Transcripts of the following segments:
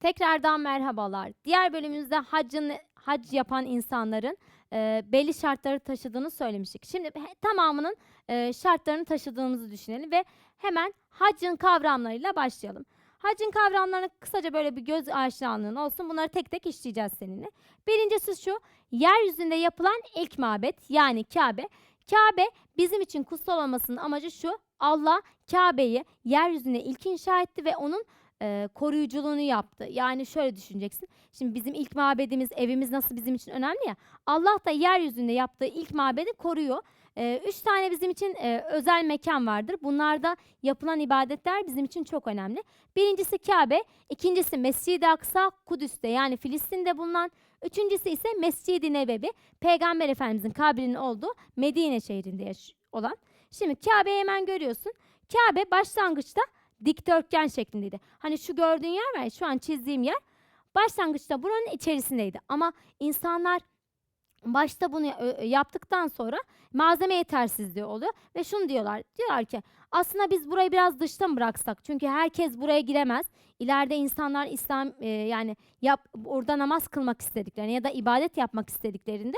Tekrardan merhabalar. Diğer bölümümüzde haccın hac yapan insanların e, belli şartları taşıdığını söylemiştik. Şimdi tamamının e, şartlarını taşıdığımızı düşünelim ve hemen haccın kavramlarıyla başlayalım. Haccın kavramlarını kısaca böyle bir göz aşinalığın olsun. Bunları tek tek işleyeceğiz seninle. Birincisi şu, yeryüzünde yapılan ilk mabet yani Kabe. Kabe bizim için kutsal olmasının amacı şu, Allah Kabe'yi yeryüzüne ilk inşa etti ve onun e, koruyuculuğunu yaptı. Yani şöyle düşüneceksin. Şimdi bizim ilk mabedimiz, evimiz nasıl bizim için önemli ya. Allah da yeryüzünde yaptığı ilk mabedi koruyor. E, üç tane bizim için e, özel mekan vardır. Bunlarda yapılan ibadetler bizim için çok önemli. Birincisi Kabe, ikincisi Mescid-i Aksa, Kudüs'te yani Filistin'de bulunan. Üçüncüsü ise Mescid-i Nebevi, Peygamber Efendimizin kabrinin olduğu Medine şehrinde olan. Şimdi Kabe'yi hemen görüyorsun. Kabe başlangıçta dikdörtgen şeklindeydi. Hani şu gördüğün yer var ya şu an çizdiğim yer başlangıçta buranın içerisindeydi. Ama insanlar başta bunu ö- ö- yaptıktan sonra malzeme yetersizliği oluyor ve şunu diyorlar. Diyorlar ki aslında biz burayı biraz dıştan bıraksak çünkü herkes buraya giremez. İleride insanlar İslam e, yani yap, orada namaz kılmak istediklerinde ya da ibadet yapmak istediklerinde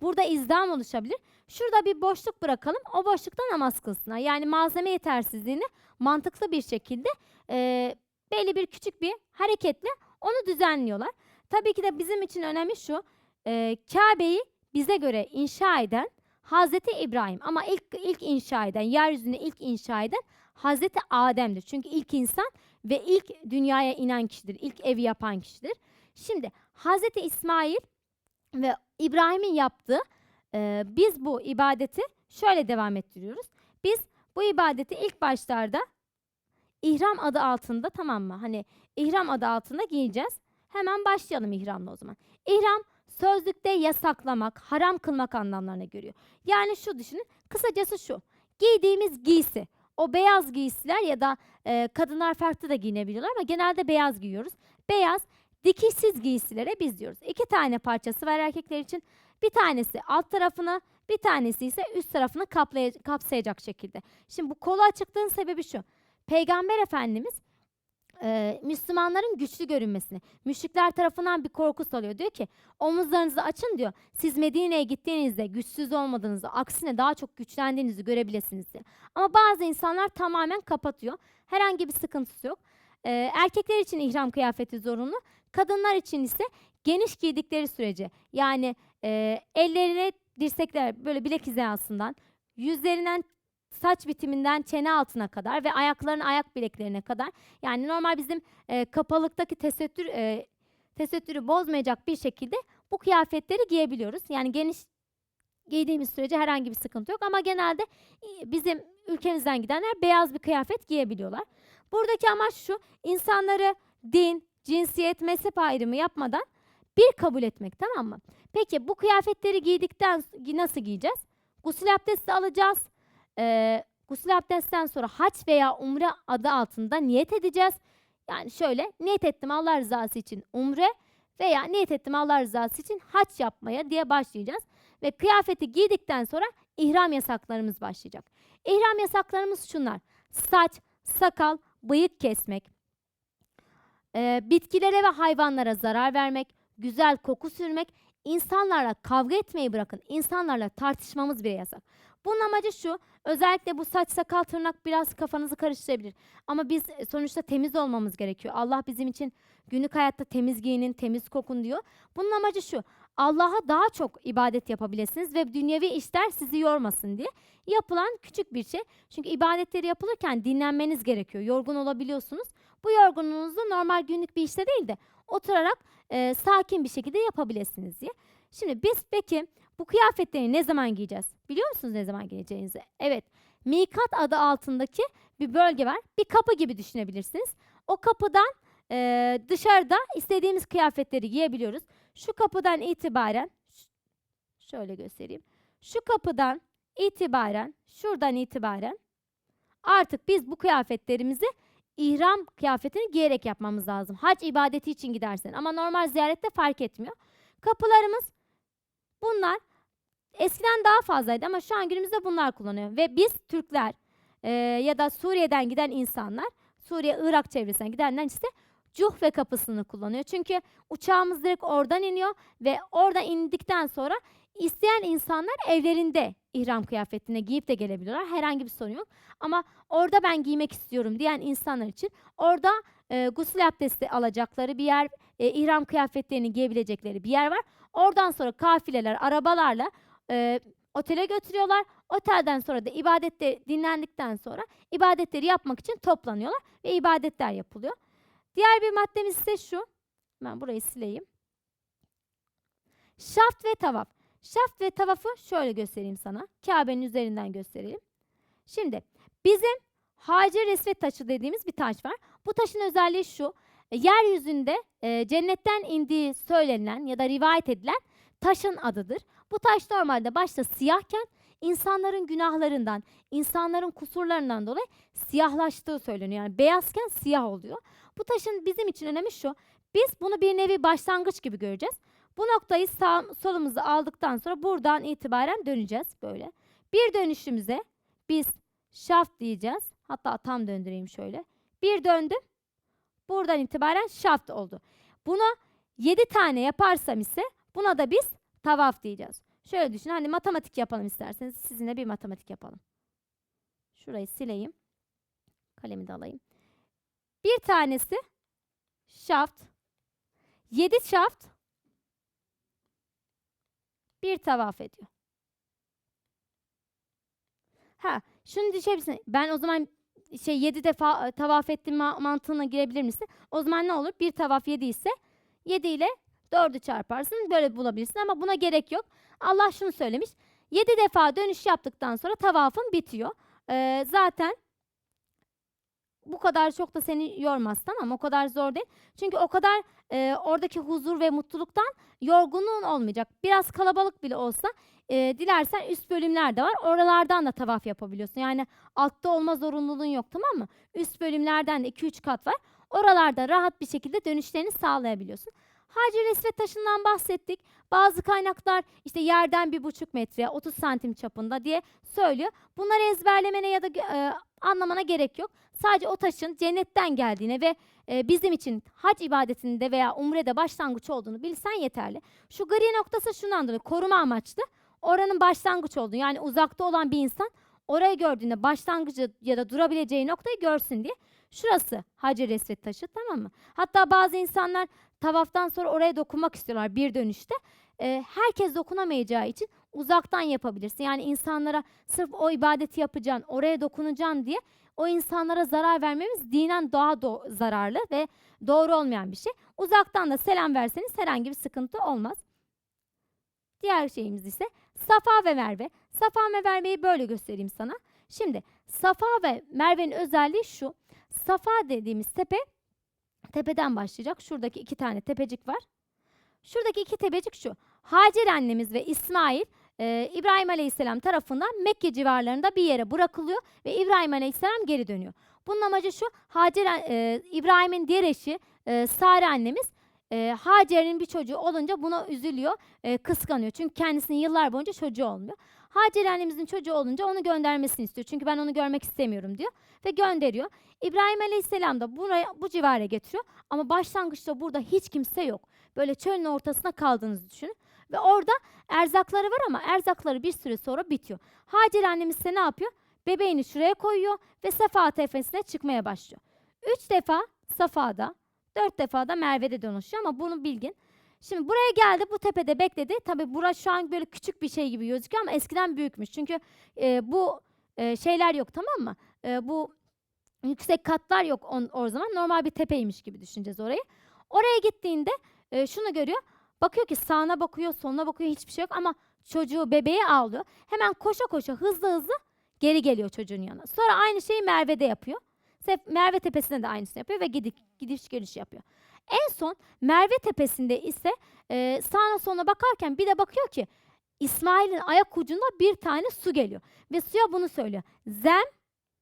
burada izdiham oluşabilir. Şurada bir boşluk bırakalım. O boşlukta namaz kılsınlar. Yani malzeme yetersizliğini mantıklı bir şekilde e, belli bir küçük bir hareketle onu düzenliyorlar. Tabii ki de bizim için önemli şu. E, Kabe'yi bize göre inşa eden Hazreti İbrahim ama ilk ilk inşa eden, yeryüzünde ilk inşa eden Hazreti Adem'dir. Çünkü ilk insan ve ilk dünyaya inen kişidir. ilk evi yapan kişidir. Şimdi Hazreti İsmail ve İbrahim'in yaptığı e, biz bu ibadeti şöyle devam ettiriyoruz. Biz bu ibadeti ilk başlarda ihram adı altında tamam mı? Hani ihram adı altında giyeceğiz. Hemen başlayalım ihramla o zaman. İhram sözlükte yasaklamak, haram kılmak anlamlarına görüyor. Yani şu düşünün, kısacası şu. Giydiğimiz giysi, o beyaz giysiler ya da e, kadınlar farklı da giyinebiliyorlar ama genelde beyaz giyiyoruz. Beyaz, dikişsiz giysilere biz diyoruz. İki tane parçası var erkekler için. Bir tanesi alt tarafını, bir tanesi ise üst tarafını kapsayacak şekilde. Şimdi bu kolu açıklığın sebebi şu. Peygamber Efendimiz e, Müslümanların güçlü görünmesini, müşrikler tarafından bir korku salıyor. Diyor ki omuzlarınızı açın diyor. Siz Medine'ye gittiğinizde güçsüz olmadığınızı, aksine daha çok güçlendiğinizi görebilirsiniz diyor. Ama bazı insanlar tamamen kapatıyor. Herhangi bir sıkıntısı yok. E, erkekler için ihram kıyafeti zorunlu. Kadınlar için ise geniş giydikleri sürece yani e, ellerine dirsekler böyle bilek hizasından, yüzlerinden saç bitiminden çene altına kadar ve ayaklarının ayak bileklerine kadar yani normal bizim e, kapalıktaki tesettür e, tesettürü bozmayacak bir şekilde bu kıyafetleri giyebiliyoruz. Yani geniş giydiğimiz sürece herhangi bir sıkıntı yok ama genelde e, bizim ülkemizden gidenler beyaz bir kıyafet giyebiliyorlar. Buradaki amaç şu insanları din, cinsiyet, mezhep ayrımı yapmadan bir kabul etmek tamam mı? Peki bu kıyafetleri giydikten nasıl giyeceğiz? Gusül abdesti alacağız. Ee, gusül abdestten sonra haç veya umre adı altında niyet edeceğiz. Yani şöyle niyet ettim Allah rızası için umre veya niyet ettim Allah rızası için haç yapmaya diye başlayacağız. Ve kıyafeti giydikten sonra ihram yasaklarımız başlayacak. İhram yasaklarımız şunlar. Saç, sakal, bıyık kesmek, ee, bitkilere ve hayvanlara zarar vermek, güzel koku sürmek, insanlarla kavga etmeyi bırakın. insanlarla tartışmamız bile yasak. Bunun amacı şu, özellikle bu saç sakal tırnak biraz kafanızı karıştırabilir. Ama biz e, sonuçta temiz olmamız gerekiyor. Allah bizim için günlük hayatta temiz giyinin, temiz kokun diyor. Bunun amacı şu, Allah'a daha çok ibadet yapabilirsiniz ve dünyevi işler sizi yormasın diye yapılan küçük bir şey. Çünkü ibadetleri yapılırken dinlenmeniz gerekiyor. Yorgun olabiliyorsunuz. Bu yorgunluğunuzu normal günlük bir işte değil de oturarak e, sakin bir şekilde yapabilirsiniz diye. Şimdi biz peki bu kıyafetleri ne zaman giyeceğiz? Biliyor musunuz ne zaman giyeceğinizi? Evet. Mikat adı altındaki bir bölge var. Bir kapı gibi düşünebilirsiniz. O kapıdan e, dışarıda istediğimiz kıyafetleri giyebiliyoruz. Şu kapıdan itibaren şöyle göstereyim. Şu kapıdan itibaren, şuradan itibaren artık biz bu kıyafetlerimizi ihram kıyafetini giyerek yapmamız lazım. Hac ibadeti için gidersen ama normal ziyarette fark etmiyor. Kapılarımız bunlar eskiden daha fazlaydı ama şu an günümüzde bunlar kullanıyor. Ve biz Türkler e, ya da Suriye'den giden insanlar, Suriye, Irak çevresinden gidenler ise Cuhfe kapısını kullanıyor. Çünkü uçağımız direkt oradan iniyor ve oradan indikten sonra isteyen insanlar evlerinde ihram kıyafetine giyip de gelebiliyorlar. Herhangi bir sorun yok. Ama orada ben giymek istiyorum diyen insanlar için orada e, gusül abdesti alacakları bir yer, e, ihram kıyafetlerini giyebilecekleri bir yer var. Oradan sonra kafileler arabalarla e, otele götürüyorlar. Otelden sonra da ibadette dinlendikten sonra ibadetleri yapmak için toplanıyorlar ve ibadetler yapılıyor. Diğer bir maddemiz ise şu. Ben burayı sileyim. Şaft ve tavaf. Şaft ve tavafı şöyle göstereyim sana. Kabe'nin üzerinden gösterelim. Şimdi bizim Hacer Esvet taşı dediğimiz bir taş var. Bu taşın özelliği şu. E, Yeryüzünde e, cennetten indiği söylenilen ya da rivayet edilen taşın adıdır. Bu taş normalde başta siyahken insanların günahlarından, insanların kusurlarından dolayı siyahlaştığı söyleniyor. Yani beyazken siyah oluyor. Bu taşın bizim için önemi şu. Biz bunu bir nevi başlangıç gibi göreceğiz. Bu noktayı sağ, solumuzu aldıktan sonra buradan itibaren döneceğiz böyle. Bir dönüşümüze biz şaft diyeceğiz. Hatta tam döndüreyim şöyle. Bir döndüm. Buradan itibaren şaft oldu. Bunu 7 tane yaparsam ise buna da biz tavaf diyeceğiz. Şöyle düşün. Hani matematik yapalım isterseniz. Sizinle bir matematik yapalım. Şurayı sileyim. Kalemi de alayım. Bir tanesi şaft. 7 şaft bir tavaf ediyor. Ha, şunu düşünebilirsin. Ben o zaman şey 7 defa e, tavaf ettim ma- mantığına girebilir misin? O zaman ne olur? Bir tavaf 7 ise 7 ile 4'ü çarparsın. Böyle bulabilirsin ama buna gerek yok. Allah şunu söylemiş. 7 defa dönüş yaptıktan sonra tavafın bitiyor. Ee, zaten bu kadar çok da seni yormaz tamam? O kadar zor değil. Çünkü o kadar e, oradaki huzur ve mutluluktan yorgunluğun olmayacak. Biraz kalabalık bile olsa e, dilersen üst bölümler de var. Oralardan da tavaf yapabiliyorsun. Yani altta olma zorunluluğun yok tamam mı? Üst bölümlerden de 2-3 kat var. Oralarda rahat bir şekilde dönüşlerini sağlayabiliyorsun. Hacer Esvet taşından bahsettik. Bazı kaynaklar işte yerden bir buçuk metre, 30 santim çapında diye söylüyor. Bunları ezberlemene ya da e, anlamana gerek yok. Sadece o taşın cennetten geldiğine ve e, bizim için hac ibadetinde veya umrede başlangıç olduğunu bilsen yeterli. Şu gri noktası şundan dolayı koruma amaçlı. Oranın başlangıç olduğunu yani uzakta olan bir insan orayı gördüğünde başlangıcı ya da durabileceği noktayı görsün diye. Şurası Hacer Esvet taşı tamam mı? Hatta bazı insanlar tavaftan sonra oraya dokunmak istiyorlar bir dönüşte. E, herkes dokunamayacağı için uzaktan yapabilirsin. Yani insanlara sırf o ibadeti yapacaksın, oraya dokunacaksın diye o insanlara zarar vermemiz dinen daha do- zararlı ve doğru olmayan bir şey. Uzaktan da selam verseniz herhangi bir sıkıntı olmaz. Diğer şeyimiz ise Safa ve Merve. Safa ve Merve'yi böyle göstereyim sana. Şimdi Safa ve Merve'nin özelliği şu. Safa dediğimiz tepe tepeden başlayacak. Şuradaki iki tane tepecik var. Şuradaki iki tepecik şu. Hacer annemiz ve İsmail e, İbrahim Aleyhisselam tarafından Mekke civarlarında bir yere bırakılıyor ve İbrahim Aleyhisselam geri dönüyor. Bunun amacı şu. Hacer e, İbrahim'in diğer eşi e, Sare annemiz e, Hacer'in bir çocuğu olunca buna üzülüyor, e, kıskanıyor. Çünkü kendisinin yıllar boyunca çocuğu olmuyor. Hacer annemizin çocuğu olunca onu göndermesini istiyor. Çünkü ben onu görmek istemiyorum diyor ve gönderiyor. İbrahim Aleyhisselam da buraya bu civara getiriyor ama başlangıçta burada hiç kimse yok. Böyle çölün ortasına kaldığınızı düşünün. Ve orada erzakları var ama erzakları bir süre sonra bitiyor. Hacer annemiz ise ne yapıyor? Bebeğini şuraya koyuyor ve Safa tepesine çıkmaya başlıyor. Üç defa Safa'da, dört defa da Merve'de dolaşıyor ama bunu bilgin. Şimdi buraya geldi, bu tepede bekledi. Tabii burası şu an böyle küçük bir şey gibi gözüküyor ama eskiden büyükmüş. Çünkü e, bu e, şeyler yok tamam mı? E, bu yüksek katlar yok on, o zaman. Normal bir tepeymiş gibi düşüneceğiz orayı. Oraya gittiğinde e, şunu görüyor. Bakıyor ki sağına bakıyor, soluna bakıyor hiçbir şey yok ama çocuğu bebeği ağlıyor. Hemen koşa koşa hızlı hızlı geri geliyor çocuğun yanına. Sonra aynı şeyi Merve'de yapıyor. Merve tepesinde de aynısını yapıyor ve gidiş, gidiş geliş yapıyor. En son Merve tepesinde ise e, sağına soluna bakarken bir de bakıyor ki İsmail'in ayak ucunda bir tane su geliyor. Ve suya bunu söylüyor. Zem,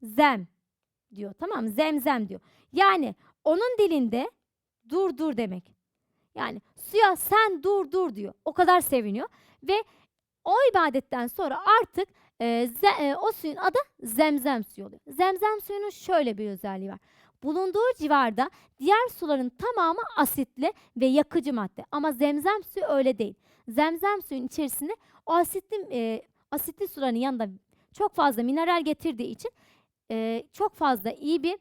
zem diyor. Tamam mı? Zemzem diyor. Yani onun dilinde dur dur demek. Yani suya sen dur dur diyor. O kadar seviniyor ve o ibadetten sonra artık e, ze- e, o suyun adı zemzem suyu oluyor. Zemzem suyunun şöyle bir özelliği var. bulunduğu civarda diğer suların tamamı asitli ve yakıcı madde. Ama zemzem suyu öyle değil. Zemzem suyun içerisinde o asitli e, asitli suların yanında çok fazla mineral getirdiği için e, çok fazla iyi bir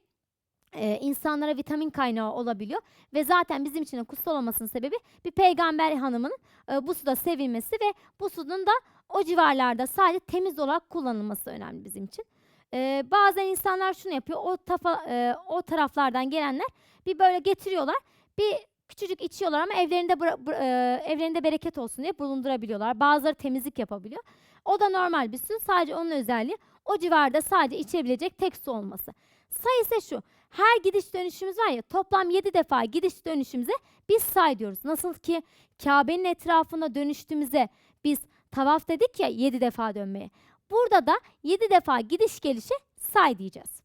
e, insanlara vitamin kaynağı olabiliyor ve zaten bizim için de kutsal olmasının sebebi bir peygamber hanımının e, bu suda sevilmesi ve bu sudun da o civarlarda sadece temiz olarak kullanılması önemli bizim için. E, bazen insanlar şunu yapıyor, o, tafa, e, o taraflardan gelenler bir böyle getiriyorlar, bir küçücük içiyorlar ama evlerinde e, evlerinde bereket olsun diye bulundurabiliyorlar. Bazıları temizlik yapabiliyor. O da normal bir su, sadece onun özelliği o civarda sadece içebilecek tek su olması. Say ise şu, her gidiş dönüşümüz var ya toplam 7 defa gidiş dönüşümüze biz say diyoruz. Nasıl ki Kabe'nin etrafında dönüştüğümüze biz tavaf dedik ya 7 defa dönmeye. Burada da 7 defa gidiş gelişe say diyeceğiz.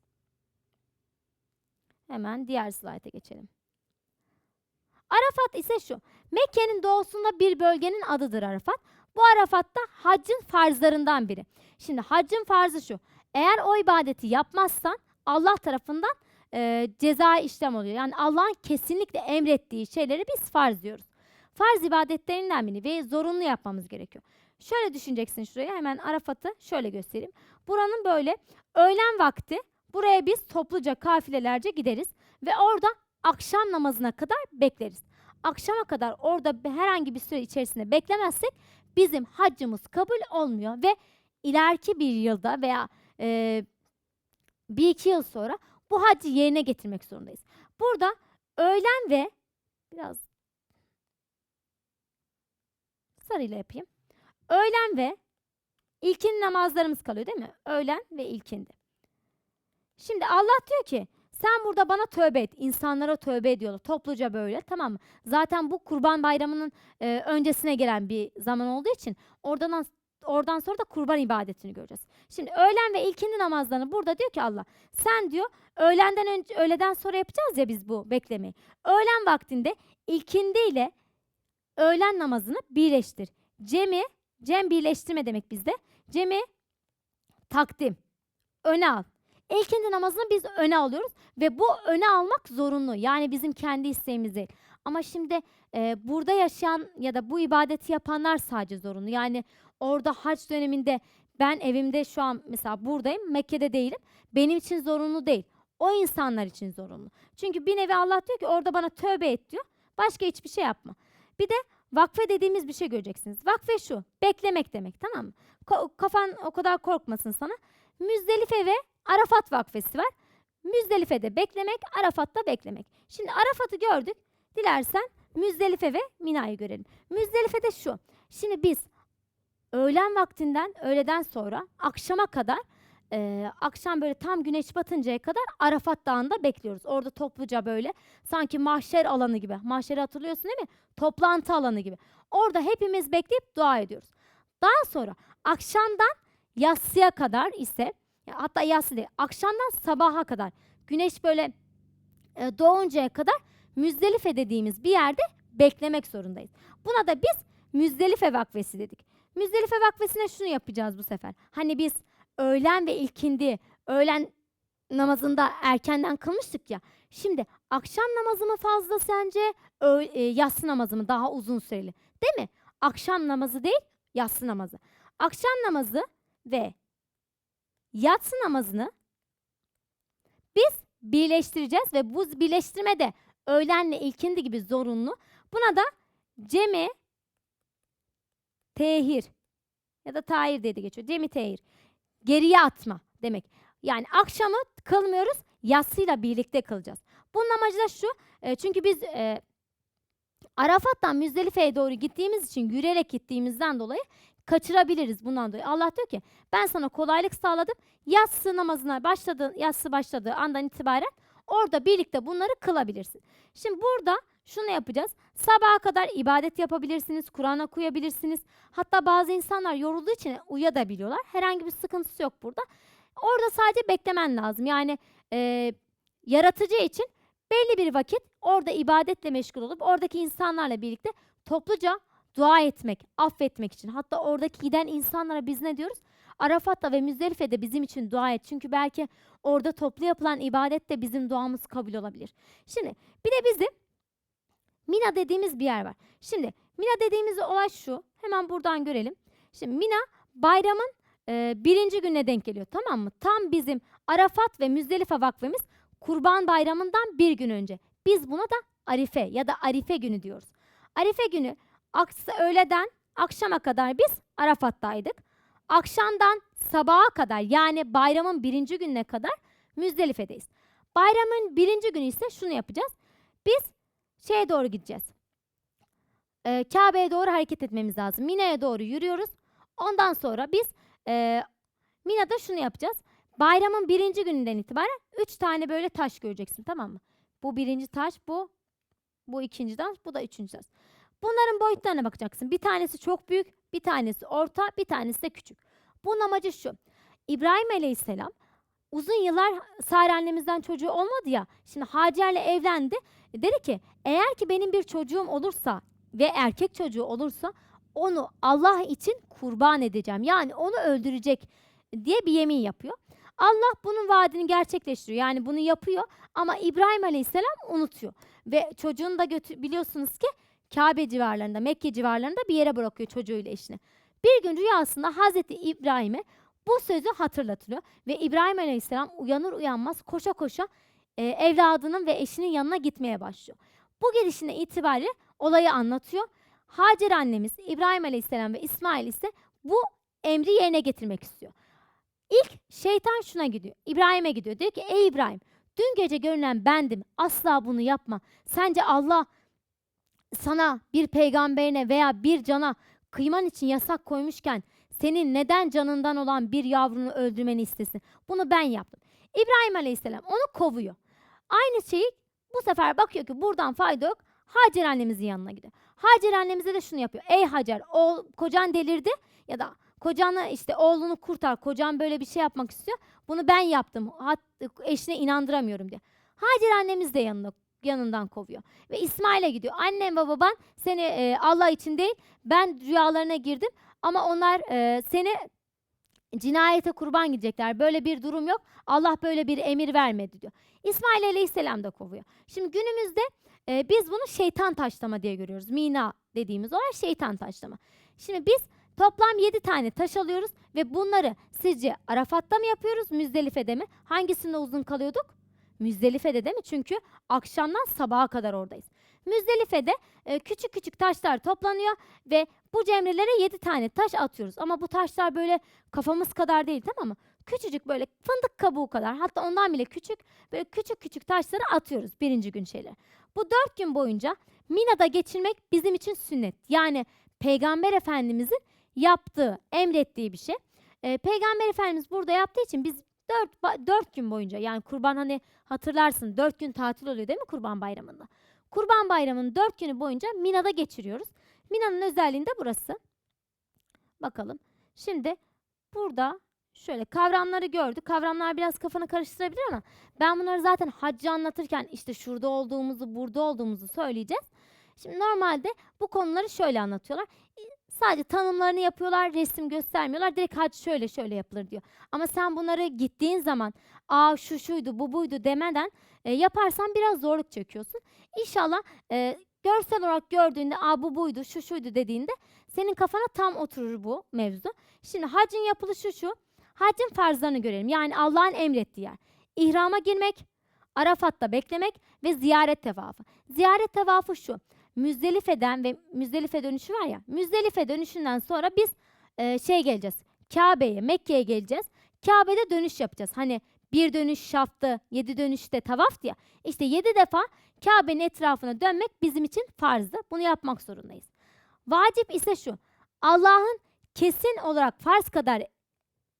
Hemen diğer slayta geçelim. Arafat ise şu. Mekke'nin doğusunda bir bölgenin adıdır Arafat. Bu Arafat da haccın farzlarından biri. Şimdi haccın farzı şu. Eğer o ibadeti yapmazsan Allah tarafından e, ceza işlem oluyor. Yani Allah'ın kesinlikle emrettiği şeyleri biz farz diyoruz. Farz ibadetlerinden biri ve zorunlu yapmamız gerekiyor. Şöyle düşüneceksin şuraya hemen Arafat'ı şöyle göstereyim. Buranın böyle öğlen vakti buraya biz topluca kafilelerce gideriz ve orada akşam namazına kadar bekleriz. Akşama kadar orada herhangi bir süre içerisinde beklemezsek bizim haccımız kabul olmuyor ve ileriki bir yılda veya e, bir iki yıl sonra bu haccı yerine getirmek zorundayız. Burada öğlen ve biraz sarıyla yapayım. Öğlen ve ilkin namazlarımız kalıyor değil mi? Öğlen ve ilkindi. Şimdi Allah diyor ki sen burada bana tövbe et. İnsanlara tövbe ediyorlar. Topluca böyle tamam mı? Zaten bu kurban bayramının e, öncesine gelen bir zaman olduğu için oradan oradan sonra da kurban ibadetini göreceğiz. Şimdi öğlen ve ilkindi namazlarını burada diyor ki Allah sen diyor öğlenden önce öğleden sonra yapacağız ya biz bu beklemeyi. Öğlen vaktinde ilkindi ile öğlen namazını birleştir. Cemi, cem birleştirme demek bizde. Cemi takdim, öne al. İlkindi namazını biz öne alıyoruz ve bu öne almak zorunlu. Yani bizim kendi isteğimiz değil. Ama şimdi e, burada yaşayan ya da bu ibadeti yapanlar sadece zorunlu. Yani orada hac döneminde ben evimde şu an mesela buradayım, Mekke'de değilim. Benim için zorunlu değil. O insanlar için zorunlu. Çünkü bir nevi Allah diyor ki orada bana tövbe et diyor. Başka hiçbir şey yapma. Bir de vakfe dediğimiz bir şey göreceksiniz. Vakfe şu, beklemek demek tamam mı? Kafan o kadar korkmasın sana. Müzdelife ve Arafat vakfesi var. Müzdelife'de beklemek, Arafat'ta beklemek. Şimdi Arafat'ı gördük. Dilersen Müzdelife ve Mina'yı görelim. Müzdelife'de şu. Şimdi biz öğlen vaktinden, öğleden sonra akşama kadar e, akşam böyle tam güneş batıncaya kadar Arafat Dağı'nda bekliyoruz. Orada topluca böyle sanki mahşer alanı gibi. Mahşeri hatırlıyorsun değil mi? Toplantı alanı gibi. Orada hepimiz bekleyip dua ediyoruz. Daha sonra akşamdan yatsıya kadar ise hatta yatsı değil akşamdan sabaha kadar güneş böyle e, doğuncaya kadar Müzdelife dediğimiz bir yerde beklemek zorundayız. Buna da biz Müzdelife vakfesi dedik. Müzdelife vakfesine şunu yapacağız bu sefer. Hani biz öğlen ve ilkindi, öğlen namazında erkenden kılmıştık ya. Şimdi akşam namazı mı fazla sence, Öğ- e, yatsı namazı mı daha uzun süreli? Değil mi? Akşam namazı değil, yatsı namazı. Akşam namazı ve yatsı namazını biz birleştireceğiz ve bu birleştirme de öğlenle ilkindi gibi zorunlu. Buna da cemi tehir ya da tahir diye de geçiyor. Cemi tehir. Geriye atma demek. Yani akşamı kılmıyoruz, yatsıyla birlikte kılacağız. Bunun amacı da şu. e, çünkü biz e, Arafat'tan Müzdelife'ye doğru gittiğimiz için yürüyerek gittiğimizden dolayı kaçırabiliriz bundan dolayı. Allah diyor ki ben sana kolaylık sağladım. Yatsı namazına başladığı, yatsı başladığı andan itibaren orada birlikte bunları kılabilirsin. Şimdi burada şunu yapacağız. Sabaha kadar ibadet yapabilirsiniz, Kur'an okuyabilirsiniz. Hatta bazı insanlar yorulduğu için uyuyabiliyorlar. Herhangi bir sıkıntısı yok burada. Orada sadece beklemen lazım. Yani e, yaratıcı için belli bir vakit orada ibadetle meşgul olup oradaki insanlarla birlikte topluca dua etmek, affetmek için. Hatta oradaki giden insanlara biz ne diyoruz? Arafat'ta ve Müzdelife'de bizim için dua et. Çünkü belki orada toplu yapılan ibadet de bizim duamız kabul olabilir. Şimdi bir de bizim Mina dediğimiz bir yer var. Şimdi Mina dediğimiz olay şu. Hemen buradan görelim. Şimdi Mina bayramın e, birinci gününe denk geliyor tamam mı? Tam bizim Arafat ve Müzdelife vakfemiz Kurban Bayramı'ndan bir gün önce. Biz buna da Arife ya da Arife günü diyoruz. Arife günü aksa öğleden akşama kadar biz Arafat'taydık. Akşamdan sabaha kadar yani bayramın birinci gününe kadar Müzdelife'deyiz. Bayramın birinci günü ise şunu yapacağız. Biz şeye doğru gideceğiz. Ee, Kabe'ye doğru hareket etmemiz lazım. Mina'ya doğru yürüyoruz. Ondan sonra biz e, Mina'da şunu yapacağız. Bayramın birinci gününden itibaren üç tane böyle taş göreceksin tamam mı? Bu birinci taş, bu bu ikinci taş, bu da üçüncü taş. Bunların boyutlarına bakacaksın. Bir tanesi çok büyük, bir tanesi orta, bir tanesi de küçük. Bunun amacı şu. İbrahim Aleyhisselam uzun yıllar Sare annemizden çocuğu olmadı ya. Şimdi Hacer'le evlendi. Dedi ki eğer ki benim bir çocuğum olursa ve erkek çocuğu olursa onu Allah için kurban edeceğim. Yani onu öldürecek diye bir yemin yapıyor. Allah bunun vaadini gerçekleştiriyor. Yani bunu yapıyor ama İbrahim Aleyhisselam unutuyor. Ve çocuğunu da götü biliyorsunuz ki Kabe civarlarında, Mekke civarlarında bir yere bırakıyor çocuğuyla eşini. Bir gün rüyasında Hazreti İbrahim'e bu sözü hatırlatılıyor ve İbrahim Aleyhisselam uyanır uyanmaz koşa koşa e, evladının ve eşinin yanına gitmeye başlıyor. Bu gelişine itibariyle olayı anlatıyor. Hacer annemiz İbrahim Aleyhisselam ve İsmail ise bu emri yerine getirmek istiyor. İlk şeytan şuna gidiyor. İbrahim'e gidiyor. Diyor ki ey İbrahim dün gece görünen bendim. Asla bunu yapma. Sence Allah sana bir peygamberine veya bir cana kıyman için yasak koymuşken senin neden canından olan bir yavrunu öldürmeni istesin? Bunu ben yaptım. İbrahim Aleyhisselam onu kovuyor. Aynı şeyi bu sefer bakıyor ki buradan fayda yok. Hacer annemizin yanına gidiyor. Hacer annemize de şunu yapıyor. Ey Hacer, oğul, kocan delirdi ya da kocanı işte oğlunu kurtar. Kocan böyle bir şey yapmak istiyor. Bunu ben yaptım. Hat, eşine inandıramıyorum diye. Hacer annemiz de yanına yanından kovuyor. Ve İsmail'e gidiyor. Annem ve baban seni e, Allah için değil ben rüyalarına girdim ama onlar e, seni cinayete kurban gidecekler. Böyle bir durum yok. Allah böyle bir emir vermedi diyor. İsmail Aleyhisselam da kovuyor. Şimdi günümüzde e, biz bunu şeytan taşlama diye görüyoruz. Mina dediğimiz olay şeytan taşlama. Şimdi biz toplam 7 tane taş alıyoruz ve bunları sizce Arafat'ta mı yapıyoruz, Müzdelife'de mi? Hangisinde uzun kalıyorduk? Müzdelife'de değil mi? Çünkü akşamdan sabaha kadar oradayız. Müzdelife'de e, küçük küçük taşlar toplanıyor ve bu cemrelere 7 tane taş atıyoruz. Ama bu taşlar böyle kafamız kadar değil tamam mı? Küçücük böyle fındık kabuğu kadar hatta ondan bile küçük böyle küçük küçük taşları atıyoruz birinci gün şeyler. Bu dört gün boyunca Mina'da geçirmek bizim için sünnet. Yani Peygamber Efendimizin yaptığı, emrettiği bir şey. E, Peygamber Efendimiz burada yaptığı için biz dört, ba- dört gün boyunca yani kurban hani hatırlarsın dört gün tatil oluyor değil mi kurban bayramında? Kurban bayramının dört günü boyunca Mina'da geçiriyoruz. Mina'nın özelliğinde burası. Bakalım. Şimdi burada şöyle kavramları gördük. Kavramlar biraz kafanı karıştırabilir ama ben bunları zaten haccı anlatırken işte şurada olduğumuzu, burada olduğumuzu söyleyeceğiz. Şimdi normalde bu konuları şöyle anlatıyorlar. Sadece tanımlarını yapıyorlar, resim göstermiyorlar. Direkt hac şöyle şöyle yapılır diyor. Ama sen bunları gittiğin zaman aa şu şuydu, bu buydu demeden e, yaparsan biraz zorluk çekiyorsun. İnşallah e, görsel olarak gördüğünde aa bu buydu, şu şuydu dediğinde senin kafana tam oturur bu mevzu. Şimdi hacın yapılışı şu. Hacın farzlarını görelim. Yani Allah'ın emrettiği yer. İhrama girmek, Arafat'ta beklemek ve ziyaret tevafı. Ziyaret tevafı şu. Müzdelife'den ve Müzdelife dönüşü var ya. Müzdelife dönüşünden sonra biz e, şey geleceğiz. Kabe'ye, Mekke'ye geleceğiz. Kabe'de dönüş yapacağız. Hani bir dönüş şaftı, yedi dönüşte tavaf ya. İşte yedi defa Kabe'nin etrafına dönmek bizim için farzdı. Bunu yapmak zorundayız. Vacip ise şu. Allah'ın kesin olarak farz kadar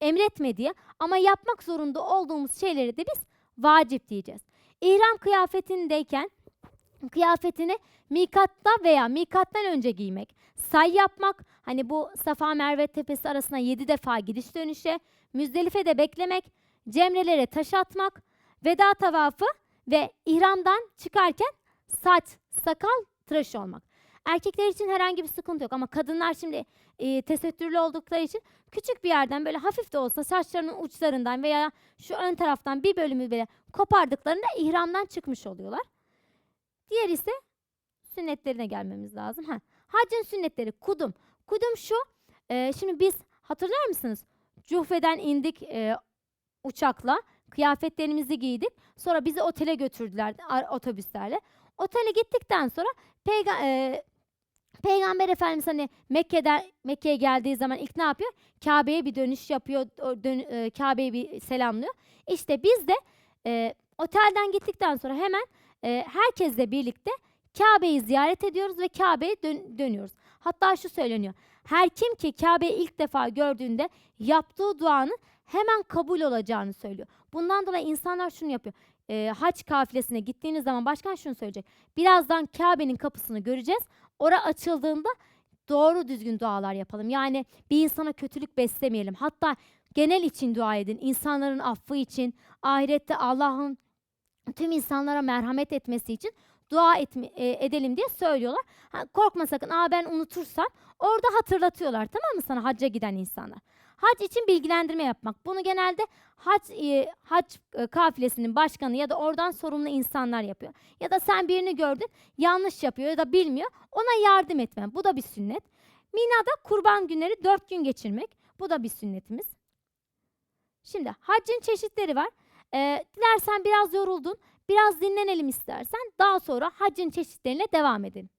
emretmediği ama yapmak zorunda olduğumuz şeyleri de biz vacip diyeceğiz. İhram kıyafetindeyken kıyafetini mikatta veya mikattan önce giymek, say yapmak, hani bu Safa Merve tepesi arasına yedi defa gidiş dönüşe, Müzdelife'de beklemek, cemrelere taş atmak, veda tavafı ve ihramdan çıkarken saç, sakal tıraş olmak. Erkekler için herhangi bir sıkıntı yok ama kadınlar şimdi e, tesettürlü oldukları için küçük bir yerden böyle hafif de olsa saçlarının uçlarından veya şu ön taraftan bir bölümü bile kopardıklarında ihramdan çıkmış oluyorlar. Diğer ise sünnetlerine gelmemiz lazım. Ha. Haccın sünnetleri kudum. Kudum şu. e, şimdi biz hatırlar mısınız? Cuhfe'den indik e, uçakla. Kıyafetlerimizi giydik. Sonra bizi otele götürdüler otobüslerle. Otele gittikten sonra peyga- e, Peygamber Efendimiz hani Mekke'den Mekke'ye geldiği zaman ilk ne yapıyor? Kabe'ye bir dönüş yapıyor. dön- e, Kabe'yi bir selamlıyor. İşte biz de e, otelden gittikten sonra hemen e, herkesle birlikte Kabe'yi ziyaret ediyoruz ve Kabe'ye dön- dönüyoruz. Hatta şu söyleniyor. Her kim ki Kabe'yi ilk defa gördüğünde yaptığı duanın hemen kabul olacağını söylüyor. Bundan dolayı insanlar şunu yapıyor. E, hac kafilesine gittiğiniz zaman başkan şunu söyleyecek. Birazdan Kabe'nin kapısını göreceğiz. Ora açıldığında doğru düzgün dualar yapalım. Yani bir insana kötülük beslemeyelim. Hatta genel için dua edin. İnsanların affı için, ahirette Allah'ın tüm insanlara merhamet etmesi için dua etme, e, edelim diye söylüyorlar. Ha, korkma sakın. Aa ben unutursam orada hatırlatıyorlar tamam mı sana hacca giden insanlar. Hac için bilgilendirme yapmak. Bunu genelde hac, e, hac e, kafilesinin başkanı ya da oradan sorumlu insanlar yapıyor. Ya da sen birini gördün yanlış yapıyor ya da bilmiyor ona yardım etmen. Bu da bir sünnet. Mina'da kurban günleri dört gün geçirmek. Bu da bir sünnetimiz. Şimdi haccın çeşitleri var. Ee, dilersen biraz yoruldun, biraz dinlenelim istersen daha sonra haccın çeşitlerine devam edelim.